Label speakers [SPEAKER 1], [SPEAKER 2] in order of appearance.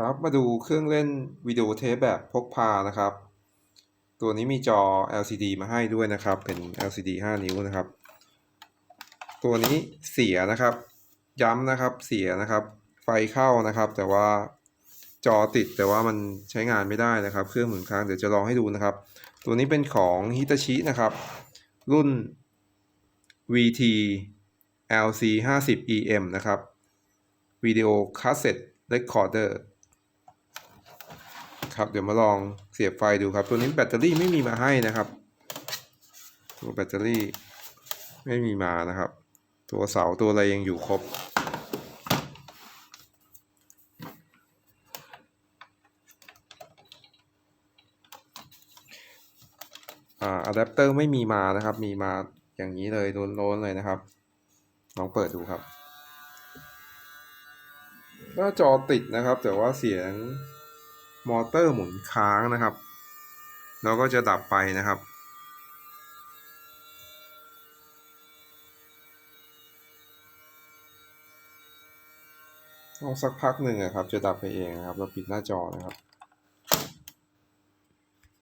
[SPEAKER 1] ครับมาดูเครื่องเล่นวิดีโอเทปแบบพกพานะครับ ตัวนี้มีจอ LCD มาให้ด้วยนะครับ เป็น LCD 5 นิ้วนะครับ ตัวนี้เสียนะครับ ย้ำนะครับเสียนะครับ ไฟเข้านะครับ แต่ว่าจอติดแต่ว่ามันใช้งานไม่ได้นะครับ เครื่องหมุนค้างเดี๋ยวจะลองให้ดูนะครับ ตัวนี้เป็นของ Hitachi นะครับ รุ่น VT LC 50 EM นะครับวิดีโอคาสเซ็ตเรคคอร์เดอร์ ครับ เดี๋ยวมาลองเสียบไฟดูครับ ตัวนี้แบตเตอรี่ไม่มีมาให้นะครับ ตัวแบตเตอรี่ไม่มีมานะครับ ตัวเสาตัวอะไรยังอยู่ครบ อ่าอะแดปเตอร์ไม่มีมานะครับ มีมาอย่างนี้เลยโล้นๆเลยนะครับ ลองเปิดดูครับหน้าจอติดนะครับ แต่ว่าเสียง มอเตอร์หมุนค้างนะครับแล้วก็จะดับไปนะครับ ต้องสักพักหนึ่งนะครับ จะดับไปเองนะครับ เราปิดหน้าจอนะครับ